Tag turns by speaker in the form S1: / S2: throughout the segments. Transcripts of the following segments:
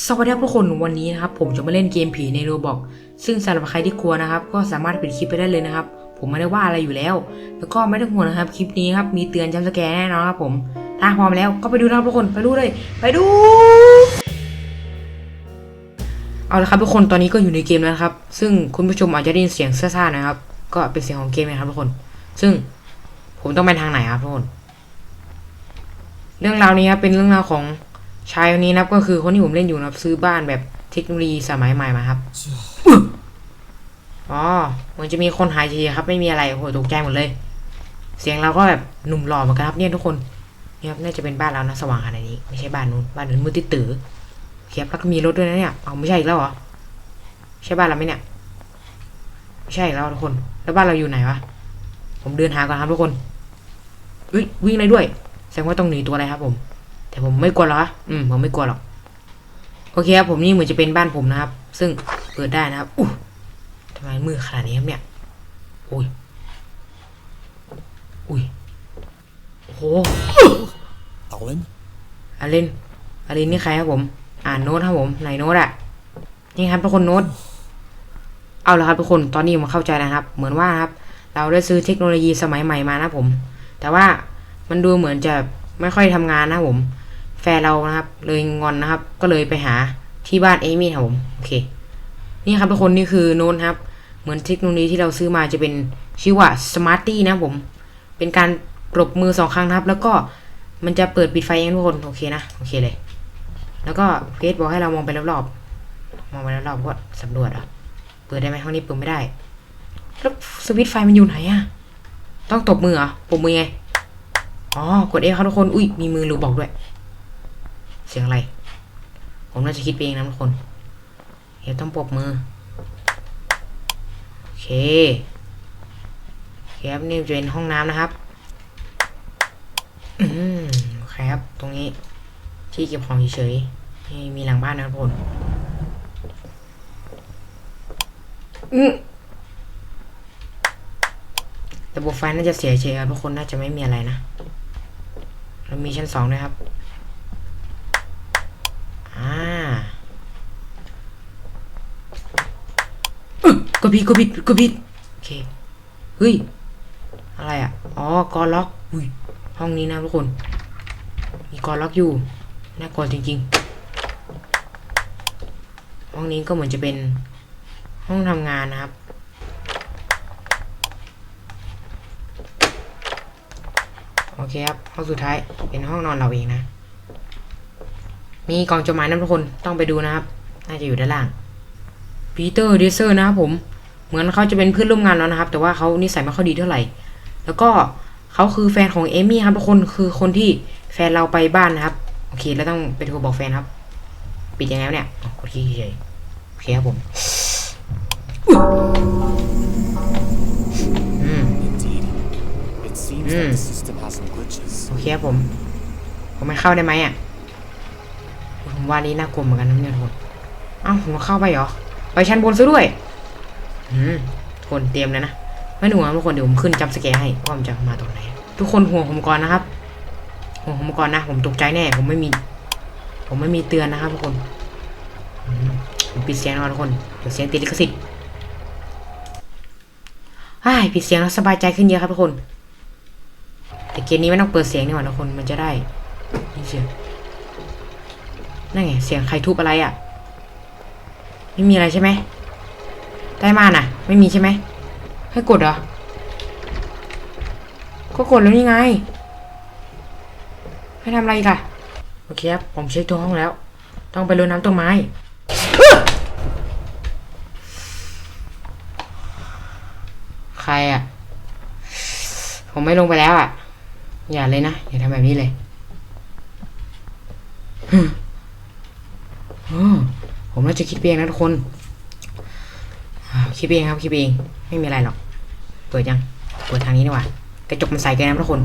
S1: สวัสดีครับทุกคนวันนี้นะครับผมจะมาเล่นเกมผีในโรบอกซึ่งสำหรับใครที่กลัวนะครับ ก็สามารถปิดคลิปไปได้เลยนะครับ ผมไม่ได้ว่าอะไรอยู่แล้ว แล้วก็ไม่ต้องห่วงนะครับคลิปนี้ครับมีเตือนจำสแกร์แน่นอนครับผมถ้าพร้อมแล้วก็ไปดูนะครับทุกคนไปดูเลย ไปดู เอาละครับทุกคนตอนนี้ก็อยู่ในเกมแล้วครับ ซึ่งคุณผู้ชมอาจจะได้ยินเสียงซ่าๆนะครับ ก็เป็นเสียงของเกมนะครับทุกคน ซึ่งผมต้องไปทางไหนครับทุกคน เรื่องราวนี้ครับเป็นเรื่องราวของ ชายคนนี้นะครับก็คือคนที่ผมเล่นอยู่นะครับซื้อบ้านแบบเทคโนโลยีสมัยใหม่มาครับ อ๋อเหมือนจะมีคนหายทีครับ ไม่มีอะไรโอ้โหตกใจหมดเลย เสียงเราก็แบบหนุ่มหล่อเหมือนกันครับ เนี่ยทุกคนเนี่ยครับน่าจะเป็นบ้านเรานะสว่างขนาดนี้ไม่ใช่บ้านนู้นบ้านนู้นมืดตื้อๆเขียบแล้วก็มีรถด้วยนะเนี่ยเอาไม่ใช่อีกแล้วเหรอใช่บ้านเราไหมเนี่ยไม่ใช่อีกแล้วทุกคน แล้วบ้านเราอยู่ไหนวะผมเดินหาก่อนครับทุกคนเฮ้ยวิ่งอะไรด้วยแสดงว่าต้องหนีตัวอะไรครับผม แต่ผมไม่กลัวหรอกครับอืมผมไม่กลัวหรอก โอเคครับผมนี่เหมือนจะเป็นบ้านผมนะครับ ซึ่งเปิดได้นะครับอู้ทำไมมือขนาดนี้ครับเนี่ยอุ้ยอุ้ยโอ้โห
S2: Alan?
S1: อารินอารินนี่ใครครับผม อ่านโน้ตครับผมไหนโน้ตอะนี่ครับทุกคนโน้ตเอาละครับทุกคนตอนนี้ผมเข้าใจแล้วครับ เหมือนว่าครับ เราได้ซื้อเทคโนโลยีสมัยใหม่มานะครับผม แต่ว่ามันดูเหมือนจะไม่ค่อยทำงานนะครับผม แฟนเรานะครับ เลยงอนนะครับ ก็เลยไปหาที่บ้านเอมี่ครับผมโอเค นี่ครับทุกคนนี่คือโน้ตครับ เหมือนเทคโนโลยีที่เราซื้อมาจะเป็นชื่อว่า Smarty นะผม เป็นการปรบมือสองครั้งนะครับ แล้วก็มันจะเปิดปิดไฟเองทุกคนโอเคนะโอเคเลย แล้วก็เฟซบอกให้เรามองไปรอบๆมองไปรอบๆก็สำรวจอะเปิดได้ไหมห้องนี้เปิดไม่ได้แล้วสวิตช์ไฟมันอยู่ไหนอะต้องตบมือเหรอปบมือไง อ๋อกดเอครับทุกคน อุ้ยมีมือรูบอกด้วย เสียงอะไร ผมน่าจะคิดไปเองนะทุกคนเดี๋ยวต้องปรบมือ โอเคเคครับนี่จะเป็นห้องน้ำนะครับเคครับตรงนี้ที่เก็บของเฉยๆมีหลังบ้านนะครับทุกคนอืมระบบไฟน่าจะเสียเฉยครับทุกคนน่าจะไม่มีอะไรนะแล้วมีชั้นสองด้วยครับ อ่าอึ๊ะ กดผิดกดผิดกดผิดโอเคเฮ้ยอะไรอะอ๋อกอล็อกอุ้ยห้องนี้นะทุกคน มีกอล็อกอยู่น่ากลัวจริงๆ ห้องนี้ก็เหมือนจะเป็นห้องทำงานนะครับโอเคครับห้องสุดท้ายเป็นห้องนอนเราเองนะ มีกล่องจดหมายนะทุกคนต้องไปดูนะครับ น่าจะอยู่ด้านล่าง ปีเตอร์เดเซอร์นะครับผม เหมือนเขาจะเป็นเพื่อนร่วมงานแล้วนะครับ แต่ว่าเขานิสัยไม่ค่อยดีเท่าไหร่ แล้วก็เขาคือแฟนของเอมี่ครับทุกคนคือคนที่แฟนเราไปบ้านนะครับ โอเค แล้วต้องไปโทรบอกแฟนครับ ปิดยังไงวะเนี่ยอ๋อกดที่เฉยโอเคครับผมโอเคครับผม ผมไม่เข้าได้ไหมอะผมว่านี้น่ากลัวเหมือนกันนะเนี่ยทุกคนอ้าวผมเข้าไปเหรอ ไปชั้นบนซะด้วยอืมทุกคนเตรียมเลยนะไม่หนูนะทุกคนเดี๋ยวผมขึ้นจับสแกร์ให้ว่ามันจะมาตรงไหนทุกคนห่วงผมก่อนนะครับห่วงผมก่อนนะ ผมตกใจแน่ ผมไม่มี ผมไม่มีเตือนนะครับทุกคนอืมผมปิดเสียงก่อนทุกคนเดี๋ยวเสียงติดลิขสิทธิ์ไอ้ยปิดเสียงแล้วสบายใจขึ้นเยอะครับทุกคน แต่เกมนี้ไม่ต้องเปิดเสียงนี่หว่าทุกคนมันจะได้ยินเสียงนั่นไงเสียงใครทุบอะไรอะ่ะ ไม่มีอะไรใช่ไหมได้มาน่ะ ไม่มีใช่ไหม ให้กดเหรอ ก็กดแล้วนี่ไง ให้ทำอะไรกอะโอเคครับ ผมเช็คตัวห้องแล้ว ต้องไปรดน้ำต้นไม้ใครอะผมไม่ลงไปแล้วอะอย่าเลยนะ อย่าทำแบบนี้เลยฮึ่ม ผมน่าจะคิดเองนะทุกคนคิดเองครับคิดเองไม่มีอะไรหรอกเปิดยังเปิดทางนี้ดีกว่ากระจกมันใสเกันนะทุกคน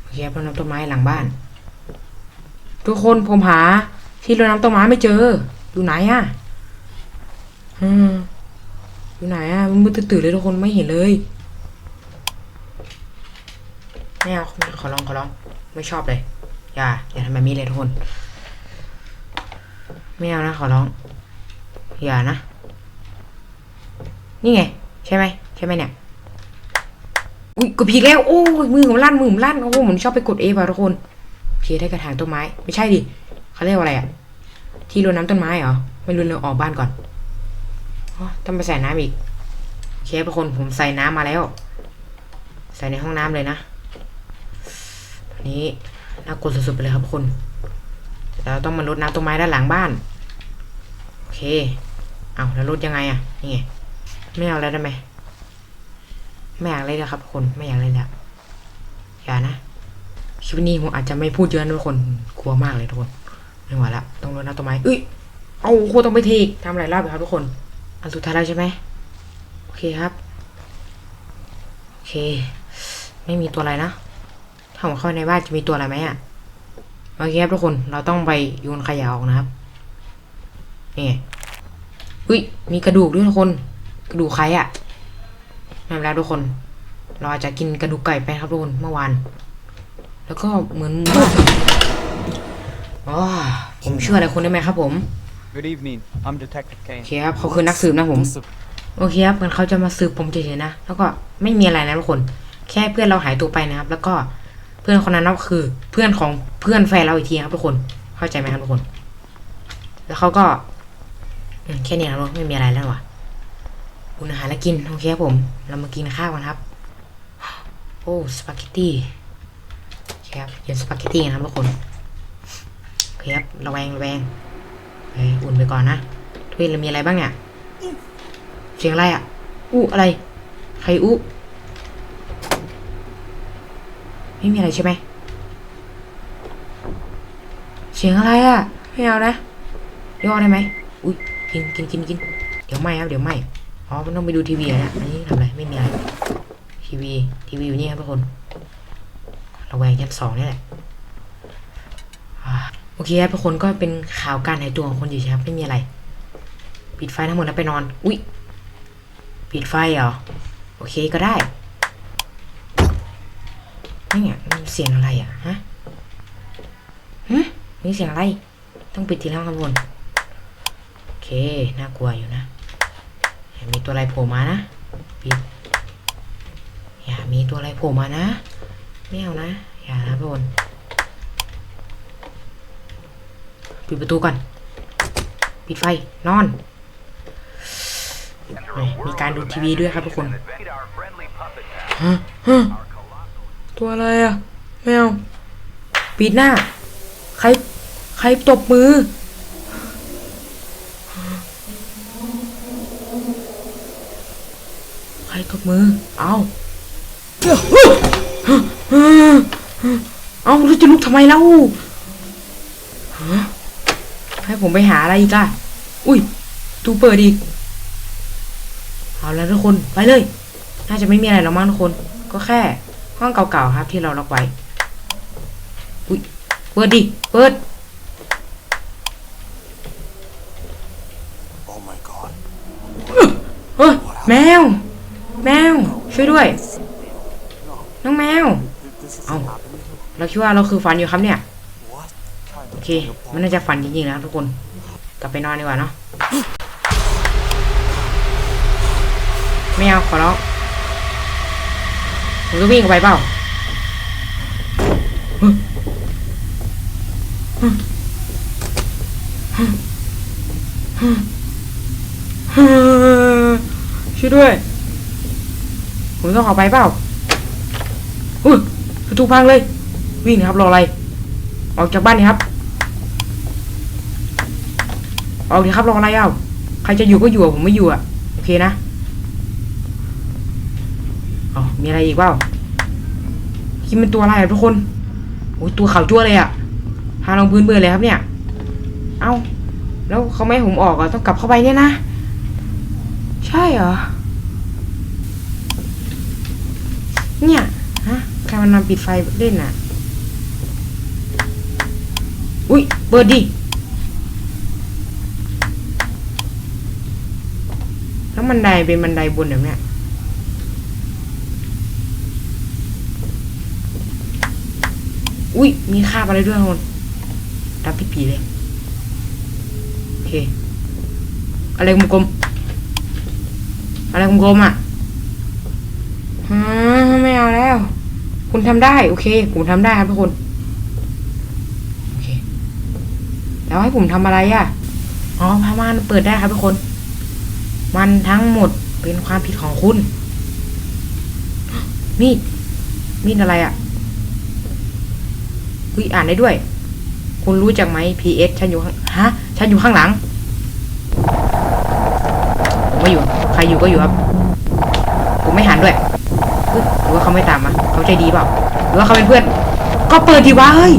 S1: โอเคครับรดน้ำต้นไม้หลังบ้าน ทุกคนผมหา ที่รดน้ำต้นไม้ไม่เจอ อยู่ไหนอะอืมอยู่ไหนอะมันมืดตื่นเลยทุกคนไม่เห็นเลยไม่เอาขอร้องขอร้องไม่ชอบเลยอย่าอย่าทำแบบนี้เลยทุกคน ไม่เอานะขอร้อง อย่านะ นี่ไง ใช่ไหมใช่ไหมเนี่ย อุ้ยกดผิดแล้ว โอ้ยมือผมลั่นมือผมลั่นโอ้โหผมชอบไปกดเอฟอะทุกคนโอเคได้กระถางต้นไม้ ไม่ใช่ดิเขาเรียกว่าอะไรอะที่รดน้ำต้นไม้เหรอไม่รู้เลยออกบ้านก่อนต้องไปใส่น้ำอีกโอเคทุกคนผมใส่น้ำมาแล้ว ใส่ในห้องน้ำเลยนะตอนนี้น่ากลัวสุดๆไปเลยครับทุกคน เราต้องมารดน้ำต้นไม้ด้านหลังบ้าน เคเอาแล้วรดยังไงอะนี่ไงไม่เอาแล้วได้ไหมไม่อยากเล่นแล้วครับทุกคนไม่อยากเล่นแล้วอย่านะคลิปนี้ผมอาจจะไม่พูดเยอะนะทุกคนกลัวมากเลยทุกคนไม่ไหวละต้องรดน้ำต้นไม้เอ้ยเอาโคตรต้องไปทีกทำหลายรอบเลยครับทุกคน อันสุดท้ายแล้วใช่ไหมโอเคครับโอเค ไม่มีตัวอะไรนะถ้าผมเข้าในบ้านจะมีตัวอะไรไหมอะโอเคครับทุกคนเราต้องไปโยนขยะออกนะครับนี่ อุ้ยมีกระดูกด้วยทุกคน กระดูกใครอะไม่เป็นไรทุกคน เราอาจจะกินกระดูกไก่ไปครับทุกคนเมื่อวาน แล้วก็เหมือนว่าอ๋อผมเชื่ออะไรคุณได้ไหมครับ ผม
S3: Good evening. I'm Detective
S1: โอ
S3: Kane.
S1: เคครับเขาคือนักสืบนะผม
S2: This, uh,
S1: โอเคครับงั้นเขาจะมาสืบผมเฉยๆนะ แล้วก็ไม่มีอะไรนะทุกคน แค่เพื่อนเราหายตัวไปนะครับ แล้วก็เพื่อนคนนั้นก็คือ เพื่อนของเพื่อนแฟนเราอีกทีครับทุกคน เข้าใจไหมครับทุกคน แล้วเขาก็อืม แค่นี้นะทุกคนไม่มีอะไรแล้วว่ะอุ่นอาหารแล้วกินโอเคครับผม เรามากินข้าวกันครับ โอ้สปาเกตตี้ครับเย็นสปาเกตตี้นะครับทุกคนโอเคครับระแวงระแวงเฮ้ยอุ่นไปก่อนนะทุกคนเรามีอะไรบ้างเนี่ยเสียงอะไรอะอู้อะไร ใครอู้ไม่มีอะไรใช่ไหมเสียงอะไรอะไม่เอานะย่อได้ไหมอุ้ย กินกินกินกินเดี๋ยวไหมครับเดี๋ยวไหมอ๋อมันต้องไปดูทีวีอะเนะอันนี้ทำอะไรไม่มีอะไรทีวีทีวีอยู่นี่ครับทุกคนระแวงชั้นสองนี่แหละโอเคครับทุกคนก็เป็นข่าวการหายตัวของคนอยู่ใช่ครับไม่มีอะไร ปิดไฟทั้งหมดแล้วไปนอน อุ้ยปิดไฟเหรอโอเคก็ได้นี่ไงมันเสียงอะไรอะฮะฮึนี่เสียงอะไร ต้องปิดทีละข้างบน เค น่ากลัวอยู่นะอย่ามีตัวอะไรโผล่มานะปิดอย่ามีตัวอะไรโผล่มานะไม่เอานะ อย่านะทุกคนปิดประตูก่อน ปิดไฟ นอน มีการดูทีวีด้วยครับทุกคนฮะฮะตัวอะไรอะแมว ปิดหน้า ใคร ใครตบมือ รตบมือ เอาเอาแล้วจะลุกทำไมเล่าฮะให้ผมไปหาอะไรอีกอะอุ้ยตูเปิดอีก เอาแล้วทุกคน ไปเลย น่าจะไม่มีอะไรแล้วมั้งทุกคน ก็แค่ ห้องเก่าๆครับที่เราล็อกไว้ อุ้ย เปิดดิ เปิด
S2: oh my god.
S1: เฮ้ยแมวแมว ช่วยด้วย น้องแมว
S2: This is
S1: Oh.
S2: happening.
S1: เราคิดว่าเราคือฝันอยู่ครับเนี่ย โอเค มันน่าจะฝันจริงๆนะทุกคน กลับไปนอนดีกว่าเนาะไม่เอาขอร้องผมจะวิ่งออกไปเปล่าช่วยด้วย ผมต้องออกไปเปล่าอุ้ยประตูพังเลย วิ่งนะครับรออะไร ออกจากบ้านนี่ครับออกดีครับรออะไรเอ้าใครจะอยู่ก็อยู่ผมไม่อยู่อะโอเคนะอ๋อมีอะไรอีกเปล่าคิดเป็นตัวอะไรทุกคนโอ้ยตัวขาวจั่วเลยอะพาลงพื้นเบื่อเลยครับเนี่ย เอ้า แล้วเขาไม่ให้ผมออกอะต้องกลับเข้าไปเนี่ยนะ ใช่เหรอ เนี่ยฮะใครมันมาปิดไฟเล่นอะ อุ้ยเปิดดิ แล้วบันไดเป็นบันไดบนแบบเนี้ยอุ้ยมีคาบอะไรด้วยคนรับพี่ผีเลยเค อะไรกลมๆอะไรกลมๆอะ ฮะไม่เอาแล้ว คุณทำได้ โอเค ผมทำได้ครับทุกคนโอเคแล้วให้ผมทำอะไรอะอ๋อพม่านเปิดได้ครับทุกคน มันทั้งหมดเป็นความผิดของคุณ มีดมีดอะไรอะอุ้ยอ่านได้ด้วย คุณรู้จักไหม PS ฉันอยู่ข้างฮะ ฉันอยู่ข้างหลังผมไม่อยู่ ใครอยู่ก็อยู่ครับ ผมไม่หันด้วย หรือว่าเขาไม่ตามมาเขาใจดีเปล่าหรือว่าเขาเป็นเพื่อน ก็เปิดดีวะเฮ้ย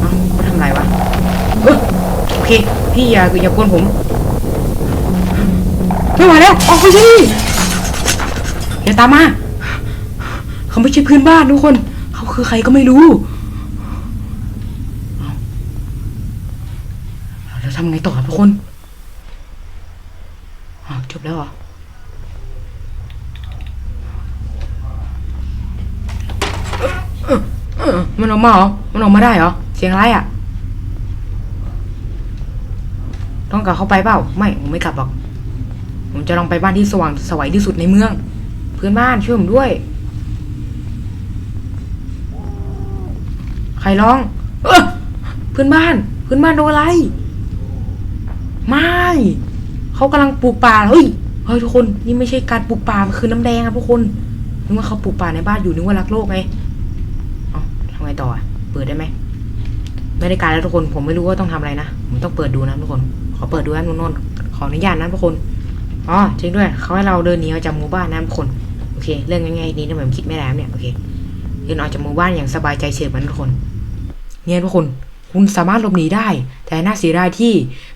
S1: เอ้าเขาทำไรวะโอเค พี่อย่าอย่ากวนผมไม่ไหวแล้ว ออกไปสิอย่าตามมา เขาไม่ใช่เพื่อนบ้านทุกคน เขาคือใครก็ไม่รู้เอาเอาแล้วทำไงต่อครับทุกคนอ้าวจบแล้วเหรอ เออ มันออกมาเหรอ มันออกมาได้เหรอ เสียงอะไรอะ ต้องกลับเข้าไปเปล่า ไม่ ผมไม่กลับหรอก ผมจะลองไปบ้านที่สว่างสวัยที่สุดในเมือง เพื่อนบ้านช่วยผมด้วย ใครร้อง เออเพื่อนบ้าน เพื่อนบ้านโดนอะไร ไม่ เขากำลังปลูกป่า เฮ้ย เฮ้ยทุกคน นี่ไม่ใช่การปลูกป่ามันคือน้ำแดงครับทุกคน นึกว่าเขาปลูกป่าในบ้านอยู่ นึกว่ารักโลกไง ต่อ เปิดได้ไหม ไม่ได้การแล้วทุกคน ผมไม่รู้ว่าต้องทำอะไรนะ ผมต้องเปิดดูนะทุกคน ขอเปิดดูนะนนท์ขออนุญาตนะทุกคน อ๋อจริงด้วย เขาให้เราเดินหนีออกจากหมู่บ้านนะทุกคน โอเค เรื่องง่ายๆนี้ทำไมผมคิดไม่ได้เนี่ย โอเค เดินออกจากหมู่บ้านอย่างสบายใจเฉยมันทุกคน เนี่ยทุกคน คุณสามารถหลบหนีได้ แต่น่าเสียดายที่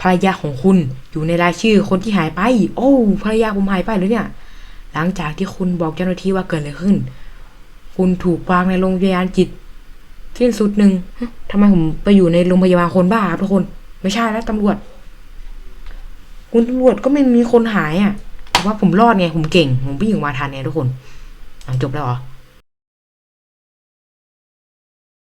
S1: ภรรยาของคุณอยู่ในรายชื่อคนที่หายไป โอ้ภรรยาผมหายไปเลยเนี่ย หลังจากที่คุณบอกเจ้าหน้าที่ว่าเกิดอะไรขึ้นคุณถูกวางในโรงพยาบาลจิต สิ้นสุดหนึ่งทำไมผมไปอยู่ในโรงพยาบาลคนบ้าครับทุกคน ไม่ใช่แล้วตำรวจ คุณตำรวจก็ไม่มีคนหายอะแต่ว่าผมรอดไงผมเก่ง ผมวิ่งออกมาทันไงทุกคนจบแล้วเหรอ